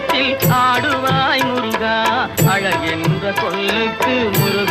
ஆட்டத்தில் ஆடுவாய் முருகா அழகென்ற சொல்லுக்கு முருகா.